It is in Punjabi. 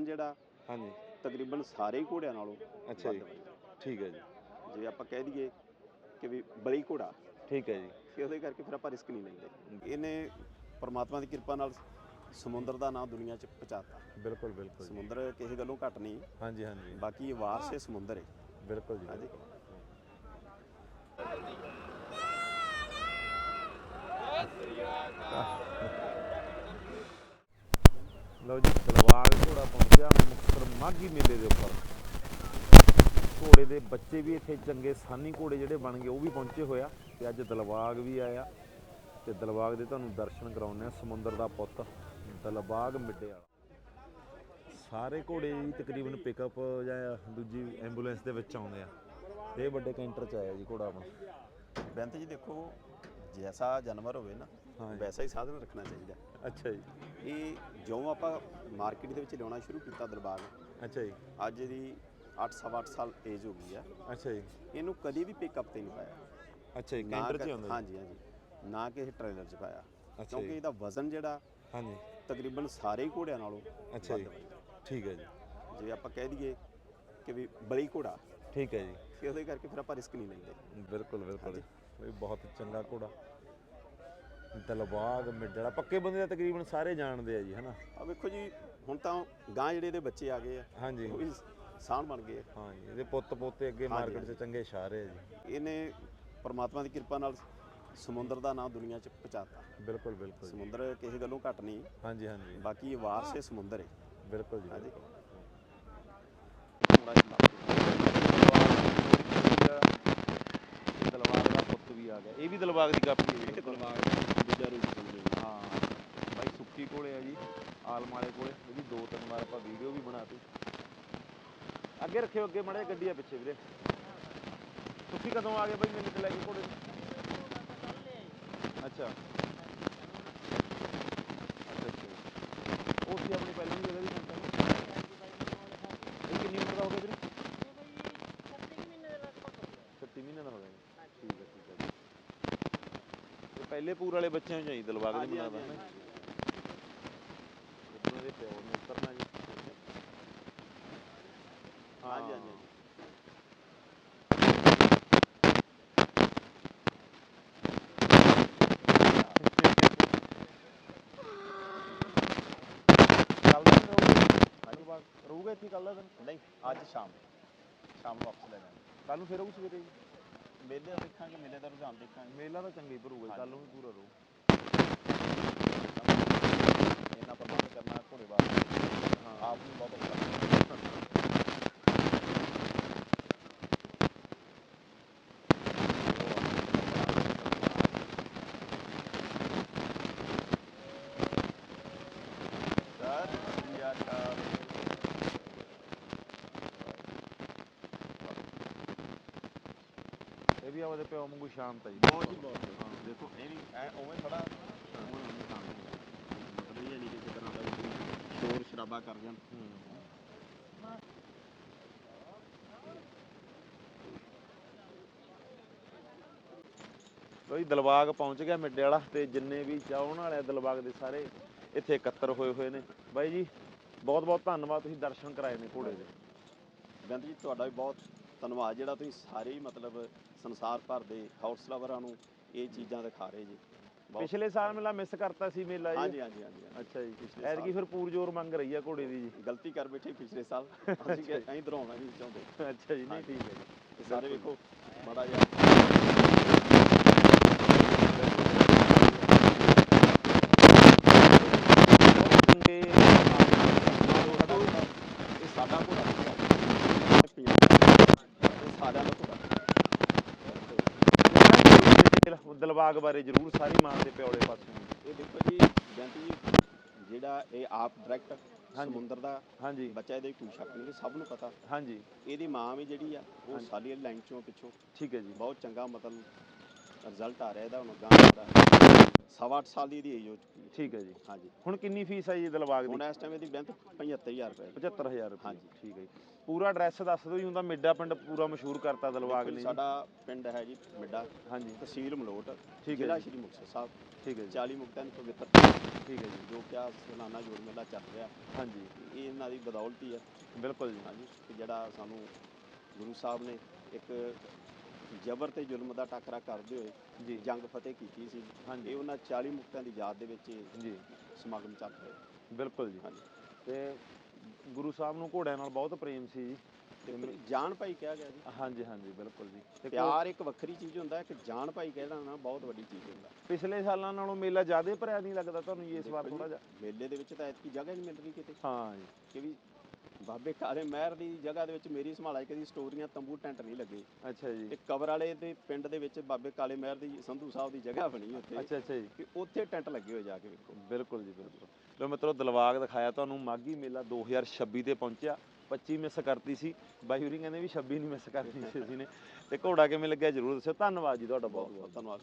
ਵਜ਼ਨ ਜਿਹੜਾ ਹਾਂਜੀ। ਤਕਰੀਬਨ ਸਾਰੇ ਘੋੜਿਆਂ ਨਾਲੋਂ ਅੱਛਾ ਜੀ। ਵੱਧ। ਠੀਕ ਹੈ ਜੀ। ਜੇ ਆਪਾਂ ਕਹਿ ਦਈਏ ਕਿ ਵੀ ਬਲੀ ਘੋੜਾ ਠੀਕ ਹੈ ਜੀ। ਕਿ ਉਹਦੇ ਕਰਕੇ ਫਿਰ ਆਪਾਂ ਰਿਸਕ ਨਹੀਂ ਲੈਂਦੇ। ਇਹਨੇ ਪਰਮਾਤਮਾ ਦੀ ਕਿਰਪਾ ਨਾਲ ਸਮੁੰਦਰ ਦਾ ਨਾਮ ਦੁਨੀਆ 'ਚ ਪਹੁੰਚਾਤਾ। ਬਿਲਕੁਲ ਬਿਲਕੁਲ ਜੀ। ਸਮੁੰਦਰ ਕਿਸੇ ਗੱਲੋਂ ਘੱਟ ਨਹੀਂ। ਹਾਂਜੀ ਹਾਂਜੀ। ਬਾਕੀ ਇਹ ਵਾਰਸ ਹੈ ਸਮੁੰਦਰ ਹੈ ਬਿਲਕੁਲ ਜੀ। ਹਾਂਜੀ। ਲਓ ਜੀ ਦਲਵਾਗ ਘੋੜਾ ਪਹੁੰਚਿਆ ਮੁਕਤਸਰ ਮਾਘੀ ਮੇਲੇ ਦੇ ਉੱਪਰ। ਘੋੜੇ ਦੇ ਬੱਚੇ ਵੀ ਇੱਥੇ ਚੰਗੇ ਸਾਨੀ ਘੋੜੇ ਜਿਹੜੇ ਬਣ ਗਏ, ਉਹ ਵੀ ਪਹੁੰਚੇ ਹੋਇਆ ਤੇ ਅੱਜ ਦਲਵਾਗ ਵੀ ਆਇਆ ਤੇ ਦਲਵਾਗ ਦੇ ਤੁਹਾਨੂੰ ਦਰਸ਼ਨ ਕਰਾਉਂਦੇ ਆ, ਸਮੁੰਦਰ ਦਾ ਪੁੱਤ, ਦਲਬਾਗ ਮਿੱਡੇ ਵਾਲਾ। ਸਾਰੇ ਘੋੜੇ ਜੀ ਤਕਰੀਬਨ ਪਿਕਅਪ ਜਾਂ ਦੂਜੀ ਐਂਬੂਲੈਂਸ ਦੇ ਵਿੱਚ ਆਉਂਦੇ ਆ। ਤੇ ਇਹ ਵੱਡੇ ਕੈਂਟਰ ਚ ਆਇਆ ਜੀ ਘੋੜਾ ਆਪਣਾ। ਬੈਂਤ ਜੀ ਦੇਖੋ, ਜੈਸਾ ਜਾਨਵਰ ਹੋਵੇ ਨਾ ਹਾਂ ਜੀ। ਵੈਸਾ ਹੀ ਸਾਧਨ ਰੱਖਣਾ ਚਾਹੀਦਾ। ਅੱਛਾ ਜੀ। ਇਹ ਜਿਉਂ ਆਪਾਂ ਮਾਰਕੀਟ ਦੇ ਵਿੱਚ ਲਿਆਉਣਾ ਸ਼ੁਰੂ ਕੀਤਾ ਦਰਬਾਰ ਅੱਛਾ ਜੀ। ਅੱਜ ਦੀ 8 ਸਵਾ 8 ਸਾਲ ਏਜ ਹੋ ਗਈ ਆ। ਅੱਛਾ ਜੀ। ਇਹਨੂੰ ਕਦੀ ਵੀ ਪਿਕਅਪ ਤੇ ਨਹੀਂ ਪਾਇਆ। ਅੱਛਾ ਜੀ ਕੈਂਟਰ ਚ ਕ- ਆਉਂਦਾ ਜੀ। ਹਾਂਜੀ ਹਾਂਜੀ। ਨਾ ਕਿਸੇ ਟ੍ਰੇਲਰ 'ਚ ਪਾਇਆ। ਅੱਛਾ ਕਿਉਂਕਿ ਇਹਦਾ ਵਜ਼ਨ ਜਿਹੜਾ ਹਾਂਜੀ। ਤਕਰੀਬਨ ਸਾਰੇ ਹੀ ਘੋੜਿਆਂ ਨਾਲੋਂ ਅੱਛਾ ਜੀ। ਠੀਕ ਹੈ ਜੀ। ਜੇ ਆਪਾਂ ਕਹਿ ਦਈਏ ਕਿ ਵੀ ਬਲੀ ਘੋੜਾ ਠੀਕ ਹੈ ਜੀ। ਕਿ ਉਹਦੇ ਕਰਕੇ ਫਿਰ ਆਪਾਂ ਰਿਸਕ ਨਹੀਂ ਲੈਂਦੇ। ਬਿਲਕੁਲ ਬਿਲਕੁਲ। ਇਹ ਬਹੁਤ ਚੰਗਾ ਘੋੜਾ। ਦਲਬਾਗ ਮਿੱਡੜਾ ਪੱਕੇ ਬੰਦੇ ਦਾ ਤਕਰੀਬਨ ਸਾਰੇ ਜਾਣਦੇ ਆ ਜੀ ਹਨਾ ਆ ਵੇਖੋ ਜੀ ਹੁਣ ਤਾਂ ਗਾਂ ਜਿਹੜੇ ਇਹਦੇ ਬੱਚੇ ਆ ਗਏ ਆ ਹਾਂਜੀ ਉਹ ਵੀ ਸਾਣ ਬਣ ਗਏ ਆ। ਹਾਂ ਜੀ ਇਹਦੇ ਪੁੱਤ ਪੋਤੇ ਅੱਗੇ ਮਾਰਕੀਟ 'ਚ। ਚੰਗੇ ਸ਼ਾਰੇ ਆ ਜੀ ਇਹਨੇ ਪਰਮਾਤਮਾ ਦੀ ਕਿਰਪਾ ਨਾਲ ਸਮੁੰਦਰ ਦਾ ਨਾਮ ਦੁਨੀਆ 'ਚ ਪਹੁੰਚਾਤਾ ਬਿਲਕੁਲ ਬਿਲਕੁਲ ਜੀ। ਸਮੁੰਦਰ ਕਿਸੇ ਗੱਲੋਂ ਘੱਟ ਨਹੀਂ ਹਾਂਜੀ ਹਾਂਜੀ ਬਾਕੀ ਇਹ ਵਾਰਸ ਹੈ ਸਮੁੰਦਰ ਹੈ ਬਿਲਕੁਲ ਜੀ ਹਾਂਜੀ। ਬਿਲਕੁਲ। ਦਲਬਾਗ ਦਾ ਪੁੱਤ ਵੀ ਆ ਗਿਆ ਇਹ ਵੀ ਦਲਬਾਗ ਦੀ ਕਾਪੀ ਹੈ ਜੀ ਦੂਜਾ ਰੂਪ ਸਮਝੋ ਹਾਂ ਬਾਈ ਸੁੱਕੀ ਕੋਲੇ ਆ ਜੀ ਆਲਮ ਵਾਲੇ ਕੋਲੇ। ਇਹਦੀ ਦੋ ਤਿੰਨ ਵਾਰ ਆਪਾਂ ਵੀਡੀਓ ਵੀ ਬਣਾਤੀ। ਅੱਗੇ ਰੱਖਿਓ ਅੱਗੇ ਮੜੇ ਗੱਡੀ ਆ ਪਿੱਛੇ ਵੀਰੇ। ਤੁਸੀਂ ਕਦੋਂ ਆ ਗਏ ਬਾਈ ਮੈਨੂੰ ਤੇ ਲੈ ਕੇ ਕੋਲੇ ਅੱਛਾ। ਉਹ ਸੀ ਆਪਣੀ ਪਹਿਲੀ ਜਗ੍ਹਾ ਦੀ ਕੰਟੈਂਟ ਇਹ ਕਿੰਨੀ ਉਮਰ ਦਾ ਹੋ ਗਿਆ ਵੀਰੇ? 36 ਮਹੀਨੇ ਦਾ ਹੋ ਗਿਆ। ਜੀ। ਠੀਕ ਹੈ ਠੀਕ ਹੈ ਪਹਿਲੇ ਪੂਰ ਵਾਲੇ ਬੱਚਿਆਂ ਚੋਂ ਹੀ ਦਿਲਬਾਗ ਦੇ ਹਾਂਜੀ, ਹੈ ਉਹਨਾਂ ਉਤਰਨਾ ਜੀ ਹਾਂਜੀ ਹਾਂਜੀ ਰਹੂਗਾ ਇੱਥੇ ਕੱਲ ਦਾ ਦਿਨ? ਨਹੀਂ ਅੱਜ ਸ਼ਾਮ। ਸ਼ਾਮ ਨੂੰ ਵਾਪਸ ਲੈ ਜਾਣਾ ਕੱਲ ਨੂੰ ਫਿਰ ਆਊ ਸਵੇਰੇ ਮੇਲੇ ਦੇਖਾਂਗੇ ਮੇਲੇ ਦਾ ਰੁਝਾਨ ਦੇਖਾਂਗੇ। ਮੇਲਾ ਤਾਂ ਚੰਗਾ ਭਰੂਗਾ ਕੱਲ ਨੂੰ ਵੀ ਪੂਰਾ ਰਹੂ ਇੰਨਾ ਪ੍ਰਬੰਧ ਕਰਨਾ ਘੋੜੇ ਵਾਸਤੇ ਹਾਂ ਆਪ ਨੂੰ ਬਹੁਤ ਔਖਾ ਸਤਿ ਸ੍ਰੀ ਅਕਾਲ ਇਹ ਵੀ ਆਪਦੇ ਪਿਓ ਵਾਂਗੂ ਸ਼ਾਂਤ ਹੈ ਜੀ। ਬਹੁਤ ਹੀ ਬਹੁਤ ਹਾਂ ਦੇਖੋ ਇਹ ਵੀ ਐ ਉਵੇਂ ਥੋੜਾ ਉਵੇਂ ਨਹੀਂ ਖਾਂਦੇ ਮਤਲਬ ਇਹ ਨਹੀਂ ਕਿ ਕਿਸੇ ਤਰ੍ਹਾਂ ਦਾ ਵੀ ਸ਼ੋਰ ਸ਼ਰਾਬਾ ਕਰ ਜਾਣ। ਕੋਈ ਦਿਲਬਾਗ ਪਹੁੰਚ ਗਿਆ ਮਿੱਡੇ ਵਾਲਾ ਤੇ ਜਿੰਨੇ ਵੀ ਚਾਹਣ ਵਾਲੇ ਦਿਲਬਾਗ ਦੇ ਸਾਰੇ ਇੱਥੇ ਇਕੱਤਰ ਹੋਏ ਹੋਏ ਨੇ। ਬਾਈ ਜੀ ਬਹੁਤ ਬਹੁਤ ਧੰਨਵਾਦ ਤੁਸੀਂ ਦਰਸ਼ਨ ਕਰਾਏ ਨੇ ਘੋੜੇ ਦੇ। ਬੇਅੰਤ ਜੀ ਤੁਹਾਡਾ ਵੀ ਬਹੁਤ ਧੰਨਵਾਦ ਜਿਹੜਾ ਤੁਸੀਂ ਸਾਰੇ ਹੀ ਮਤਲਬ ਸੰਸਾਰ ਭਰ ਦੇ ਹਾਊਸ ਲਵਰਾਂ ਨੂੰ ਇਹ ਚੀਜ਼ਾਂ ਦਿਖਾ ਰਹੇ ਜੀ। ਪਿਛਲੇ ਸਾਲ ਮੇਲਾ ਮਿਸ ਕਰਤਾ ਸੀ ਮੇਲਾ ਜੀ ਹਾਂਜੀ ਹਾਂਜੀ ਹਾਂਜੀ। ਅੱਛਾ ਜੀ। ਪਿਛਲੇ ਐਤਕੀ ਸਾਲ। ਫਿਰ ਪੂਰ ਜ਼ੋਰ ਮੰਗ ਰਹੀ ਆ ਘੋੜੇ ਦੀ ਜੀ। ਗਲਤੀ ਕਰ ਬੈਠੇ ਪਿਛਲੇ ਸਾਲ। ਅਸੀਂ ਅਸੀਂ ਦਰਾਉਣਾ ਨਹੀਂ ਚਾਹੁੰਦੇ। ਅੱਛਾ ਜੀ ਨਹੀਂ। ਠੀਕ ਹੈ ਜੀ। ਸਾਰੇ ਵੇਖੋ ਮਾੜਾ ਜਿਹਾ ਚੰਗੇ ਇਹ ਸਾਡਾ ਘੋੜਾ ਸੀਗਾ। ਇਹ ਸਾਡਾ ਦਾ ਘੋੜਾ ਦਿਲਬਾਗ ਬਾਰੇ ਜ਼ਰੂਰ ਸਾਰੀ ਮਾਂ ਦੇ ਪਿਓਲੇ ਪਾਸੋਂ। ਇਹ ਦੇਖੋ ਜੀ ਬੇਅੰਤ ਜੀ ਜਿਹੜਾ ਇਹ ਆਪ ਡਾਇਰੈਕਟ। ਸਮੁੰਦਰ ਦਾ ਹਾਂਜੀ। ਬੱਚਾ ਇਹਦੇ ਕੋਈ ਸ਼ੱਕ ਨਹੀਂ ਸਭ ਨੂੰ ਪਤਾ। ਹਾਂਜੀ। ਇਹਦੀ ਮਾਂ ਵੀ ਜਿਹੜੀ ਆ ਉਹ। ਸਾਲੀ ਵਾਲੀ ਲਾਈਨ ਚੋਂ ਪਿੱਛੋਂ ਠੀਕ ਹੈ ਜੀ। ਬਹੁਤ ਚੰਗਾ ਮਤਲਬ ਰਿਜ਼ਲਟ ਆ ਰਿਹਾ ਇਹਦਾ ਹੁਣ ਗਾਂ ਦਾ। ਸਵਾ ਅੱਠ ਸਾਲ ਦੀ ਇਹਦੀ ਏਜ ਹੋ ਚੁੱਕੀ ਠੀਕ ਹੈ ਜੀ। ਹਾਂਜੀ। ਹੁਣ ਕਿੰਨੀ ਫੀਸ ਹੈ ਜੀ ਦਿਲਬਾਗ ਦੀ? ਹੁਣ ਇਸ ਟਾਈਮ ਇਹਦੀ ਬੈਂਕ 75000 ਰੁਪਏ 75000 ਰੁਪਏ। ਹਾਂਜੀ। ਠੀਕ ਹੈ ਜੀ। ਪੂਰਾ ਐਡਰੈਸ ਦੱਸ ਦਿਓ ਜੀ ਹੁੰਦਾ ਮਿੱਡਾ ਪਿੰਡ ਪੂਰਾ ਮਸ਼ਹੂਰ ਕਰਤਾ ਦਿਲਬਾਗ ਦੇਖੋ ਨੇ। ਸਾਡਾ ਪਿੰਡ ਹੈ ਜੀ ਮਿੱਡਾ ਹਾਂਜੀ। ਤਹਿਸੀਲ ਮਲੋਟ ਠੀਕ ਹੈ ਜ਼ਿਲ੍ਹਾ। ਸ਼੍ਰੀ ਮੁਕਤਸਰ ਸਾਹਿਬ। ਠੀਕ ਹੈ ਜੀ। 40 ਮੁਕਤਿਆਂ ਦੇ ਪਵਿੱਤਰ ਠੀਕ ਹੈ ਜੀ। ਜੋ ਕਿ ਆ ਸਾਲਾਨਾ ਜੋੜ ਮੇਲਾ ਚੱਲ ਰਿਹਾ। ਹਾਂਜੀ। ਇਹ ਇਹਨਾਂ ਦੀ ਬਦੌਲਤ ਹੀ ਹੈ। ਬਿਲਕੁਲ ਜੀ। ਹਾਂਜੀ। ਕਿ ਜਿਹੜਾ ਸਾਨੂੰ ਗੁਰੂ ਸਾਹਿਬ ਨੇ ਇੱਕ ਜ਼ਬਰ ਤੇ ਜ਼ੁਲਮ ਦਾ ਟਾਕਰਾ ਕਰਦੇ ਹੋਏ ਜੀ। ਜੰਗ ਫਤਿਹ ਕੀਤੀ ਸੀ। ਹਾਂਜੀ। ਇਹ ਉਹਨਾਂ 40 ਮੁਕਤਾਂ ਦੀ ਯਾਦ ਦੇ ਵਿੱਚ ਜੀ। ਸਮਾਗਮ ਚੱਲ ਰਿਹਾ। ਬਿਲਕੁਲ ਜੀ। ਹਾਂਜੀ। ਤੇ ਗੁਰੂ ਸਾਹਿਬ ਨੂੰ ਘੋੜਿਆਂ ਨਾਲ ਬਹੁਤ ਪ੍ਰੇਮ ਸੀ ਜੀ। ਤੇ ਜਾਨ ਭਾਈ ਕਿਹਾ ਗਿਆ ਜੀ। ਹਾਂਜੀ ਹਾਂਜੀ ਬਿਲਕੁਲ ਜੀ। ਤੇ ਪਿਆਰ ਇੱਕ ਵੱਖਰੀ ਚੀਜ਼ ਹੁੰਦਾ ਇੱਕ ਜਾਨ ਭਾਈ ਕਹਿਣਾ ਨਾ ਬਹੁਤ ਵੱਡੀ ਚੀਜ਼ ਹੁੰਦਾ। ਪਿਛਲੇ ਸਾਲਾਂ ਨਾਲੋਂ ਮੇਲਾ ਜ਼ਿਆਦਾ ਭਰਿਆ ਨਹੀਂ ਲੱਗਦਾ ਤੁਹਾਨੂੰ ਇਸ ਵਾਰ ਥੋੜਾ ਜਿਹਾ? ਮੇਲੇ ਦੇ ਵਿੱਚ ਤਾਂ ਐਤਕੀ ਜਗ੍ਹਾ ਨਹੀਂ ਮਿਲ ਰਹੀ ਕਿਤੇ। ਹਾਂ ਜੀ। ਕਿ ਵੀ ਬਾਬੇ ਕਾਲੇ ਮਹਿਰ ਦੀ ਜਗ੍ਹਾ ਦੇ ਵਿੱਚ ਮੇਰੀ ਸੰਭਾਲਾ ਕਦੀ ਸਟੋਰੀਆਂ ਤੰਬੂ ਟੈਂਟ ਨਹੀਂ ਲੱਗੇ। ਅੱਛਾ ਜੀ। ਤੇ ਕਬਰ ਵਾਲੇ ਦੇ ਪਿੰਡ ਦੇ ਵਿੱਚ ਬਾਬੇ ਕਾਲੇ ਮਹਿਰ ਦੀ ਸੰਧੂ ਸਾਹਿਬ ਦੀ ਜਗ੍ਹਾ ਬਣੀ ਉੱਥੇ। ਅੱਛਾ ਅੱਛਾ ਜੀ। ਕਿ ਉੱਥੇ ਟੈਂਟ ਲੱਗੇ ਹੋਏ ਜਾ ਕੇ ਵੇਖੋ। ਬਿਲਕੁਲ ਜੀ ਬਿਲਕੁਲ। ਲੋ ਮਿੱਤਰੋ ਦਲਵਾਗ ਦਿਖਾਇਆ ਤੁਹਾਨੂੰ ਮਾਗੀ ਮੇਲਾ 2026 ਤੇ ਪਹੁੰਚਿਆ। 25 ਮਿਸ ਕਰਤੀ ਸੀ। ਬਾਈ ਹੋਰੀ ਕਹਿੰਦੇ ਵੀ 26 ਨਹੀਂ ਮਿਸ ਕਰਨੀ ਸੀ ਅਸੀਂ ਨੇ। ਤੇ ਘੋੜਾ ਕਿਵੇਂ ਲੱਗਿਆ ਜਰੂਰ ਦੱਸਿਓ। ਧੰਨਵਾਦ ਜੀ ਤੁਹਾਡਾ ਬਹੁਤ ਬਹੁਤ ਧੰਨਵਾਦ